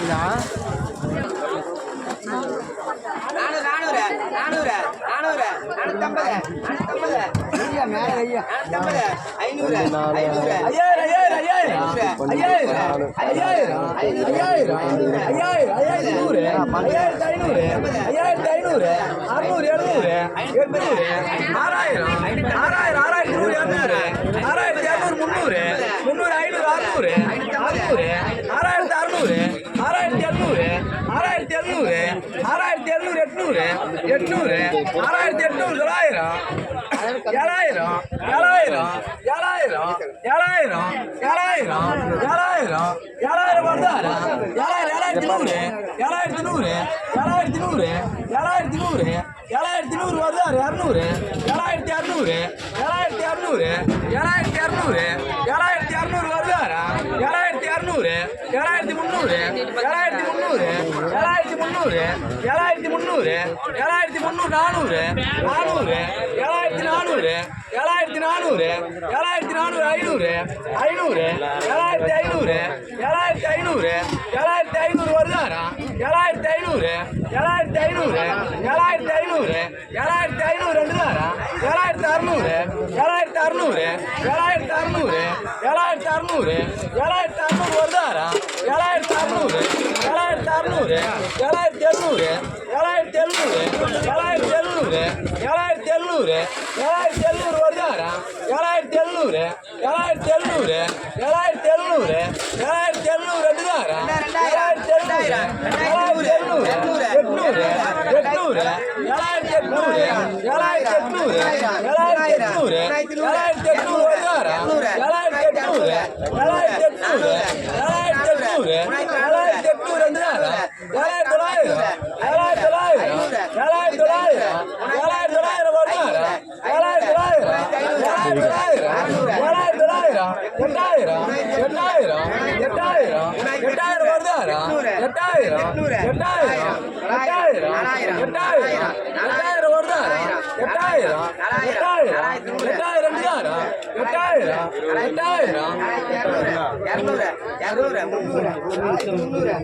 இதா ஐயாயிரத்தி நூறு ஐநூறு அறுநூறு எழுநூறு எட்நூறு ஆறாயிரம் ஆறாயிரம் ஆறாயிரத்தி நூறு இரநூறு ஆறாயிரத்தி இரநூறு முன்னூறு முந்நூறு எட்நூறு எட்நூறு ஆறாயிரத்தி எட்நூறு தொள்ளாயிரம் ஏழாயிரம் ஏழாயிரம் ஏழாயிரம் ஏழாயிரம் ஏழாயிரம் ஏழாயிரம் ஏழாயிரம் வந்தாரம் ஏழாயிரம் ஏழாயிரத்தி நூறு ஏழாயிரத்தி நூறு ஏழாயிரத்தி நூறு ஏழாயிரத்தி நூறு ஏழாயிரத்தி நூறு வருதாரு இரநூறு ஏழாயிரத்தி இரநூறு ஏழாயிரத்தி இரநூறு ஏழாயிரத்தி இரநூறு ஏழாயிரத்தி முந்நூறு. ஏழாயிரத்தி முந்நூறு. ஏழாயிரத்தி முந்நூறு. ஏழாயிரத்தி முந்நூறு. ஏழாயிரத்தி முந்நூறு. ஏழாயிரத்தி முந்நூறு நானூறு. நானூறு. ஏழாயிரத்தி நானூறு. ஏழாயிரத்தி நானூறு. ஏழாயிரத்தி நானூறு ஐநூறு. ஐநூறு. ஏழாயிரத்தி ஐநூறு. ஏழாயிரத்தி ஐநூறு. ஏழாயிரத்தி ஐநூறு வருதாரா? ஏழாயிரத்தி ஐநூறு. ஏழாயிரத்தி ஐநூறு. ஏழாயிரத்தி ஐநூறு. ஏழாயிரத்தி ஐநூறு ரெண்டுதாரா ஏழாயிரத்தி அறுநூறு. ஏழாயிரத்தி அறுநூறு. ஏழாயிரத்தி அறுநூறு. ஏழாயிரத்தி அறுநூறு. ஏழாயிரத்தி அறுநூறு வருதாரா ஏழாயிரத்தி அறுநூறு ஏழாயிரத்தி அறுநூறு ஏழாயிரத்தி எழுநூறு ஏழாயிரத்தி எழுநூறு ஏழாயிரத்தி எழுநூறு ஏழாயிரத்தி எழுநூறு ஏழாயிரத்தி எழுநூறு வருதாரா ஏழாயிரத்தி எழுநூறு ஏழாயிரத்தி எழுநூறு ஏழாயிரத்தி எழுநூறு ஏழாயிரத்தி எழுநூறு ரெண்டுதாரா ஏழாயிரத்தி எழுநூறு ஏழாயிரத்தி எழுநூறு எட்நூறு எட்நூறு ஏழாயிரத்தி எட்நூறு ஏழாயிரத்தி எட்நூறு ஏழாயிரத்தி எட்நூறு ஏழாயிரத்தி எட்நூறு வருதாரா ஏழாயிரத்தி எட்நூறு ஏழாயிரத்தி எட்நூறு ஏழாயிரத்தி எட்நூறு ஏழாயிரத்தி எட்நூறு ரெண்டுதாரா ஏழாயிரத்தி தொள்ளாயிரம் ஏழாயிரத்தி தொள்ளாயிரம் ஏழாயிரத்தி தொள்ளாயிரம் ஏழாயிரத்தி தொள்ளாயிரம் வருதாரா ஏழாயிரத்தி தொள்ளாயிரம் ஏழாயிரத்தி தொள்ளாயிரம் ஏழாயிரத்தி தொள்ளாயிரம் எட்டாயிரம் எட்டாயிரம் எட்டாயிரம் எட்டாயிரம் வருதாரா எட்டாயிரம் எட்டாயிரம் எட்டாயிரம் எட்டாயிரம் எட்டாயிரம் வருதாரா எட்டாயிரம் எட்டாயிரம் எட்டாயிரம் ரெண்டுதாரா எட்டாயிரம். எட்டாயிரம். ஆயிரத்தி முந்நூறு